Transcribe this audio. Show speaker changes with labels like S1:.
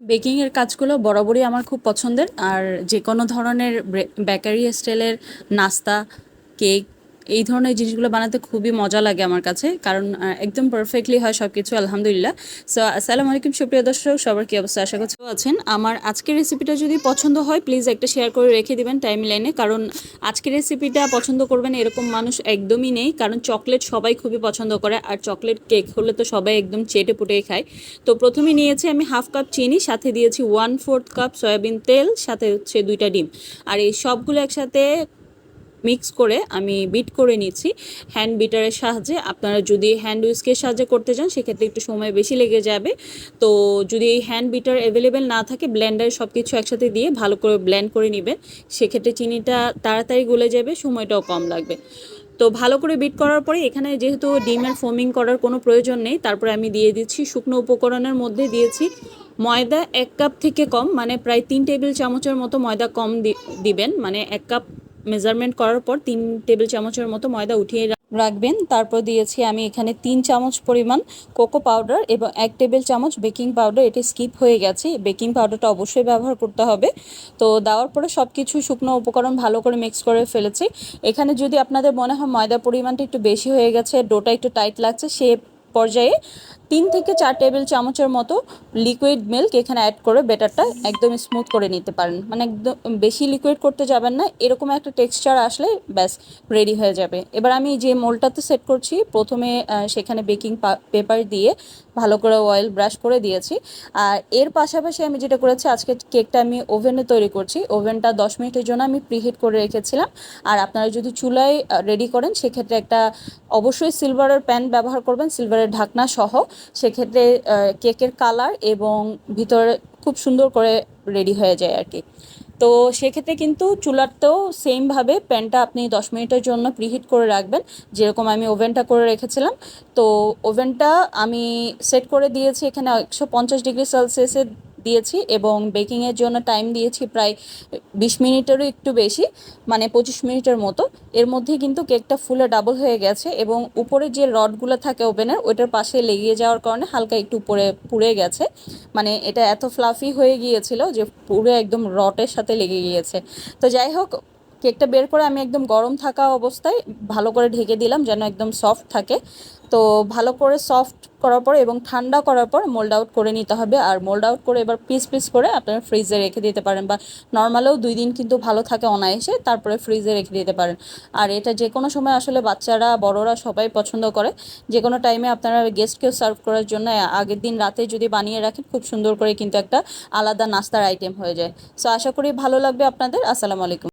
S1: বেকিংয়ের কাজগুলো বরাবরই আমার খুব পছন্দের। আর যে কোনো ধরনের বেকারি স্টাইলের নাস্তা কেক এই ধরনের জিনিসগুলো বানাতে খুবই মজা লাগে আমার কাছে, কারণ একদম পারফেক্টলি হয় সব কিছু আলহামদুলিল্লাহ। সো আসসালামু আলাইকুম, সুপ্রিয় দর্শক, সবার কি অবস্থা? আশা করছি আছেন। আমার আজকের রেসিপিটা যদি পছন্দ হয় প্লিজ একটা শেয়ার করে রেখে দিবেন টাইম লাইনে কারণ আজকের রেসিপিটা পছন্দ করবেন এরকম মানুষ একদমই নেই, কারণ চকলেট সবাই খুবই পছন্দ করে, আর চকলেট কেক হলে তো সবাই একদম চেটে পুটে খায়। তো প্রথমে নিয়েছি আমি হাফ কাপ চিনি, সাথে দিয়েছি ওয়ান ফোর্থ কাপ সয়াবিন তেল, সাথে হচ্ছে দুইটা ডিম। আর এই সবগুলো একসাথে মিক্স করে আমি বিট করে নিচ্ছি। হ্যান্ড বিটারের সাহায্যে আপনারা যদি হ্যান্ড উইস্কের সাহায্যে করতে চান, সেক্ষেত্রে একটু সময় বেশি লেগে যাবে। তো যদি এই হ্যান্ড বিটার অ্যাভেলেবেল না থাকে ব্লেন্ডারে সব কিছু একসাথে দিয়ে ভালো করে ব্লেন্ড করে নেবেন। সেক্ষেত্রে চিনিটা তাড়াতাড়ি গলে যাবে, সময়টাও কম লাগবে। তো ভালো করে বিট করার পরে এখানে যেহেতু ডিমের ফোমিং করার কোনো প্রয়োজন নেই, তারপরে আমি দিয়ে দিচ্ছি শুকনো উপকরণের মধ্যে দিয়েছি ময়দা এক কাপ থেকে কম মানে প্রায় তিন টেবিল চামচের মতো ময়দা কম দিবেন। মানে এক কাপ মেজারমেন্ট করার পর তিন টেবিল চামচের মতো ময়দা উঠিয়ে রাখবেন। তারপর দিয়েছি আমি এখানে তিন চামচ পরিমাণ কোকো পাউডার এবং এক টেবিল চামচ বেকিং পাউডার এটি স্কিপ হয়ে গেছে। বেকিং পাউডারটা অবশ্যই ব্যবহার করতে হবে। তো দেওয়ার পরে সব কিছু শুকনো উপকরণ ভালো করে মিক্স করে ফেলেছি। এখানে যদি আপনাদের মনে হয় ময়দার পরিমাণটা একটু বেশি হয়ে গেছে ডোটা একটু টাইট লাগছে, সে পর্যায়ে তিন থেকে চার টেবিল চামচের মতো লিকুইড মিল্ক এখানে অ্যাড করে বেটারটা একদম স্মুথ করে নিতে পারেন। মানে একদম বেশি লিকুইড করতে যাবেন না, এরকম একটা টেক্সচার আসলে ব্যাস রেডি হয়ে যাবে। এবার আমি যে মোলটাতে সেট করছি, প্রথমে সেখানে বেকিং পেপার দিয়ে ভালো করে অয়েল ব্রাশ করে দিয়েছি। আর এর পাশাপাশি আমি যেটা করেছি, আজকে কেকটা আমি ওভেনে তৈরি করছি। ওভেনটা দশ মিনিটের জন্য আমি প্রিহিট করে রেখেছিলাম। আর আপনারা যদি চুলায় রেডি করেন, সেক্ষেত্রে একটা অবশ্যই সিলভারের প্যান ব্যবহার করবেন। সিলভারের ঢাকনা সহ, সেক্ষেত্রে কেকের কালার এবং ভিতরে খুব সুন্দর করে রেডি হয়ে যায় আর কি। তো সেক্ষেত্রে কিন্তু চুলাতেও সেমভাবে প্যানটা আপনি দশ মিনিটের জন্য প্রিহিট করে রাখবেন, যেরকম আমি ওভেনটা করে রেখেছিলাম। তো ওভেনটা আমি সেট করে দিয়েছি এখানে একশো পঞ্চাশ ডিগ্রি সেলসিয়াসে দিয়েছি এবং বেকিংয়ের জন্য টাইম দিয়েছি প্রায় বিশ মিনিটেরও একটু বেশি মানে পঁচিশ মিনিটের মতো। এর মধ্যে কিন্তু কেকটা ফুলে ডাবল হয়ে গেছে এবং উপরে যে রডগুলো থাকে ওভেনের ওইটার পাশে লেগে যাওয়ার কারণে হালকা একটু উপরে পুড়ে গেছে। মানে এটা এত ফ্লাফি হয়ে গিয়েছিল যে পুরো একদম রটের সাথে লেগে গিয়েছে। তো যাই হোক কেকটা বের করে আমি একদম গরম থাকা অবস্থায় ভালো করে ঢেকে দিলাম যেন একদম সফট থাকে। তো ভালো করে সফট করার পর এবং ঠান্ডা করার পর মোল্ড আউট করে নিতে হবে। আর মোল্ড আউট করে এবার পিস পিস করে আপনারা ফ্রিজে রেখে দিতে পারেন বা নর্মালেও দুই দিন কিন্তু ভালো থাকে অনায়াসে, তারপরে ফ্রিজে রেখে দিতে পারেন। আর এটা যে কোনো সময় আসলে বাচ্চারা, বড়রা সবাই পছন্দ করে। যে কোনো টাইমে আপনারা গেস্টকেও সার্ভ করার জন্য আগের দিন রাতে যদি বানিয়ে রাখেন, খুব সুন্দর করে কিন্তু একটা আলাদা নাস্তার আইটেম হয়ে যায়। সো আশা করি ভালো লাগবে আপনাদের। আসসালামু আলাইকুম।